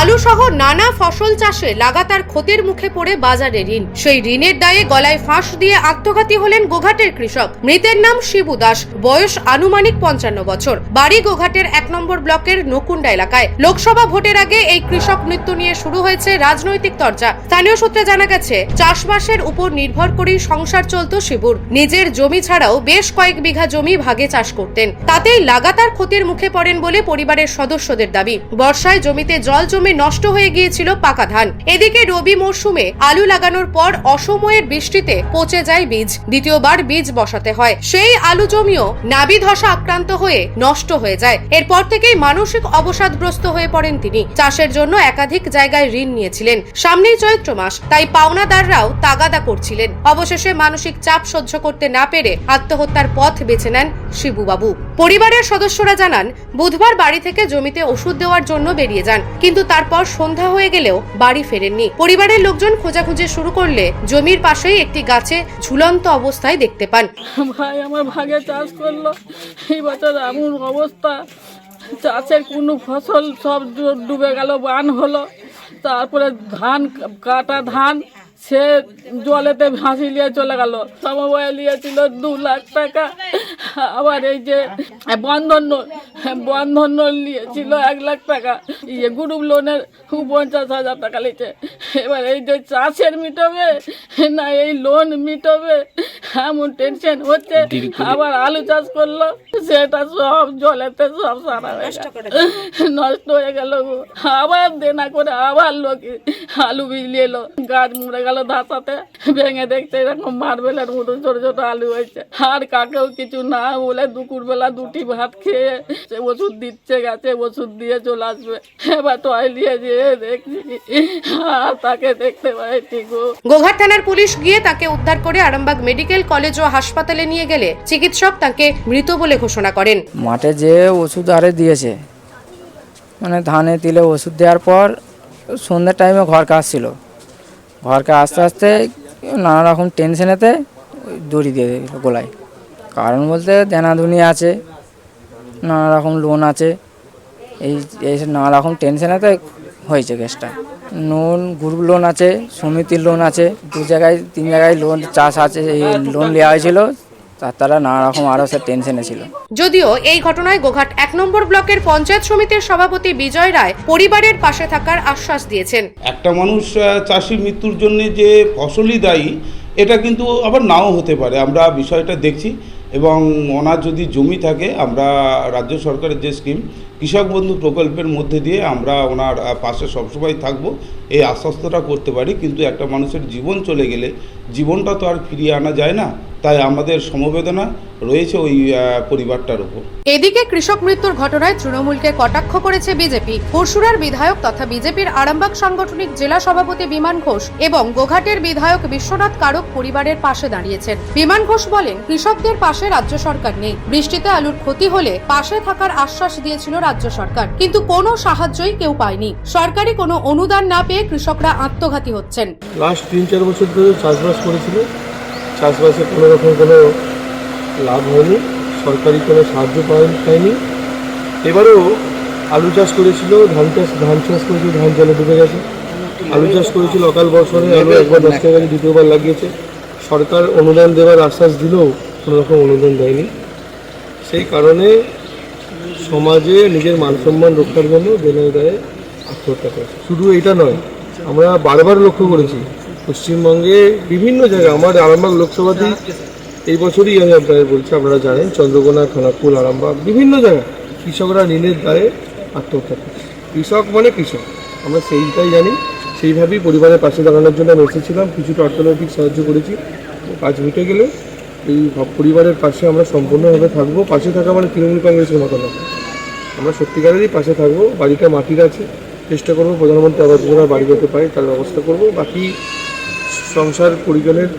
আলু সহ নানা ফসল চাষে লাগাতার ক্ষতির মুখে পড়ে বাজারে ঋণ। সেই ঋণের দায়ে গলায় ফাঁস দিয়ে আত্মঘাতী হলেন গোঘাটের কৃষক। মৃতের নাম শিবু দাস। বয়স আনুমানিক পঞ্চান্ন বছর। বাড়ি গোঘাটের এক নম্বর ব্লকের নকুন্ডা এলাকায়। লোকসভা ভোটের আগে এই কৃষক মৃত্যু নিয়ে শুরু হয়েছে রাজনৈতিক চর্চা। স্থানীয় সূত্রে জানা গেছে, চাষবাসের উপর নির্ভর করেই সংসার চলত শিবুর। নিজের জমি ছাড়াও বেশ কয়েক বিঘা জমি ভাগে চাষ করতেন। তাতেই লাগাতার ক্ষতির মুখে পড়েন বলে পরিবারের সদস্যদের দাবি। বর্ষায় জমিতে জল জমে নষ্ট হয়ে গিয়েছিল পাকা ধান। এদিকে রবি মরশুমে আলু লাগানোর পর অসময়ের বৃষ্টিতে পচে যায় বীজ। দ্বিতীয়বার বীজ বসাতে হয়। সেই আলু জমিও নাবি ধসা আক্রান্ত হয়ে নষ্ট হয়ে যায়। এরপর থেকেই মানসিক অবসাদগ্রস্ত হয়ে পড়েন তিনি। চাষের জন্য একাধিক জায়গায় ঋণ নিয়েছিলেন। সামনেই চৈত্র মাস, তাই পাওনাদাররাও তাগাদা করছিলেন। অবশেষে মানসিক চাপ সহ্য করতে না পেরে আত্মহত্যার পথ বেছে নেন শিবুবাবু। পরিবারের সদস্যরা জানান, বুধবার বাড়ি থেকে জমিতে ওষুধ দেওয়ার জন্য বেরিয়ে যান, কিন্তু তারপর সন্ধ্যা হয়ে গেলেও বাড়ি ফেরেননি। পরিবারের লোকজন খোঁজাখুঁজি শুরু করলে জমির পাশেই একটি গাছে ঝুলন্ত অবস্থায় দেখতে পান। ভাই আমার ভাগে চাষ করল। এই বছর এমন অবস্থা। চাষের কোনো ফসল সব ডুবে গেল, বান হলো। তারপরে ধান, কাটা ধান সে জলেতে ভাসি নিয়ে চলে গেল। সমবায় নিয়েছিল দু লাখ টাকা। আবার এই যে বন্ধন বন্ধন লোন নিয়েছিল এক লাখ টাকা। ইয়ে গ্রুপ লোনের পঞ্চাশ হাজার টাকা নিয়েছে এবার এই যে চাষের মিটবে না এই লোন মিটবে এমন টেনশন হচ্ছে। আবার আলু চাষ করল সেটা সব জলেতে সব সারা। নষ্ট হয়ে গেল গো। আবার দেনা করে আবার লোক আলু বিজলি এলো। গাছ মরে গেল ধাসাতে ভেঙে দেখতে এরকম মার্বেলের মতো ছোট ছোট আলু হয়েছে। আর কাকেও কিছু না বলে দুপুর বেলা দুটি ভাত খেয়ে সে ওষুধ দিচ্ছে গেছে ওষুধ দিয়ে চলে আসবে। এবার টয় নিয়ে যেয়ে দেখছি আর তাকে দেখতে পাইনি গো। গোঘাট থানার পুলিশ গিয়ে তাকে উদ্ধার করে আরামবাগ মেডিকেল কলেজ ও হাসপাতালে নিয়ে গেলে চিকিৎসক তাকে মৃত বলে ঘোষণা করেন। মাঠে যে ওষুধ আরে দিয়েছে মানে ধানে তিলে ওষুধ দেওয়ার পর সন্ধ্যার টাইমে ঘর কাজ ছিল। ঘরকে আস্তে আস্তে নানা রকম টেনশনেতে দড়ি দিয়ে দিল গোলায়। কারণ বলতে দেনাদুনি আছে, নানা রকম লোন আছে। এই এই নানা রকম টেনশনেতে হয়েছে কেসটা লোন গ্রুপ লোন আছে, সমিতির লোন আছে, দু জায়গায়, তিন জায়গায় লোন চাষ আছে লোন নেওয়া হয়েছিল। তার নানা রকম আরও সে টেনশনে ছিল। যদিও এই ঘটনায় গোঘাট এক নম্বর ব্লকের পঞ্চায়েত সমিতির সভাপতি বিজয় রায় পরিবারের পাশে থাকার আশ্বাস দিয়েছেন। একটা মানুষ চাষির মৃত্যুর জন্য যে ফসলই দায়ী এটা কিন্তু আবার নাও হতে পারে। আমরা বিষয়টা দেখছি এবং ওনার যদি জমি থাকে আমরা রাজ্য সরকারের যে স্কিম কৃষক বন্ধু প্রকল্পের মধ্যে দিয়ে আমরা ওনার পাশে সবসময় থাকব। এই আশ্বস্তটা করতে পারি, কিন্তু একটা মানুষের জীবন চলে গেলে জীবনটা তো আর ফিরিয়ে আনা যায় না। তাই আমাদের সমবেদনা রয়েছে ওই পরিবারটার উপর। এদিকে কৃষক মৃত্যুর ঘটনায় তৃণমূলকে কটাক্ষ করেছে বিজেপি। পরশুরার বিধায়ক তথা বিজেপির আরামবাগ সাংগঠনিক জেলা সভাপতি বিমান ঘোষ এবং গোঘাটের বিধায়ক বিশ্বনাথ কারক পরিবারের পাশে দাঁড়িয়েছেন। বিমান ঘোষ বলেন, কৃষকদের পাশে রাজ্য সরকার নেই। বৃষ্টিতে আলুর ক্ষতি হলে পাশে থাকার আশ্বাস দিয়েছিল রাজ্য সরকার, কিন্তু কোনো সাহায্যই কেউ পায়নি। সরকারি কোনো অনুদান না পেয়ে কৃষকরা আত্মঘাতী হচ্ছেন। লাস্ট তিন চার বছর ধরে চাষবাস করেছিল। চাষবাসে কোনো রকম কোনো লাভ হয়নি। সরকারি কোনো সাহায্য পায়- পায়নি। এবারেও আলু চাষ করেছিল। ধান চাষ ধান চাষ করেছিল ধান জলে ডুবে গেছে। আলু চাষ করেছিল অকাল বর্ষণে। আলু একবার দশ টাকা দ্বিতীয়বার লাগিয়েছে। সরকার অনুদান দেওয়ার আশ্বাস দিলেও কোনো রকম অনুদান দেয়নি। সেই কারণে সমাজে নিজের মান সম্মান রক্ষার জন্য বেলায় দেয় আত্মহত্যা শুধু এটা নয়, আমরা বারবার লক্ষ্য করেছি, পশ্চিমবঙ্গে বিভিন্ন জায়গায়, আমার আরামবাগ লোকসভাতেই এই বছরই আমি আপনাদের বলছি, আপনারা জানেন, চন্দ্রকোনা, খানাকুল, আরামবাগ, বিভিন্ন জায়গায় কৃষকরা ঋণের দায়ে আত্মহত্যা করছে। কৃষক মানে কৃষক, আমরা সেইটাই জানি। সেইভাবেই পরিবারের পাশে দাঁড়ানোর জন্য আমি এসেছিলাম, কিছুটা অর্থনৈতিক সাহায্য করেছি, কাজ মিটে গেলে এই পরিবারের পাশে আমরা সম্পূর্ণভাবে থাকব। পাশে থাকা মানে তৃণমূল কংগ্রেসের মতো না। আমরা সত্যিকারেরই পাশে থাকব, বাড়িটা মাটির আছে চেষ্টা করব প্রধানমন্ত্রী আবাস যোজনার বাড়ি যেতে পারে, তার ব্যবস্থা করব বাকি সংসার, পরিজনের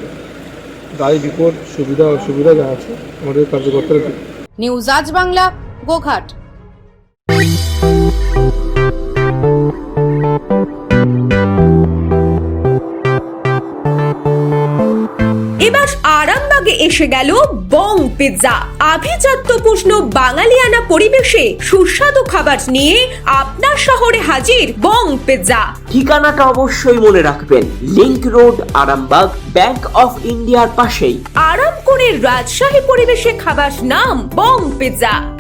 দায়, বিপদ, সুবিধা, অসুবিধা যা আছে, আমাদের কার্যকর্তারা। নিউজ আজ বাংলা, গোঘাট এসে গেল বং পিৎজা। আভিজাত্যপূর্ণ বাঙালিয়ানা পরিবেশে সুস্বাদু খাবার নিয়ে আপনার শহরে হাজির বং পিৎজা। ঠিকানাটা অবশ্যই মনে রাখবেন link road Arambagh bank of ইন্ডিয়ার পাশেই। আরাম করে রাজশাহী পরিবেশে খাবার নাম বং পিৎজা।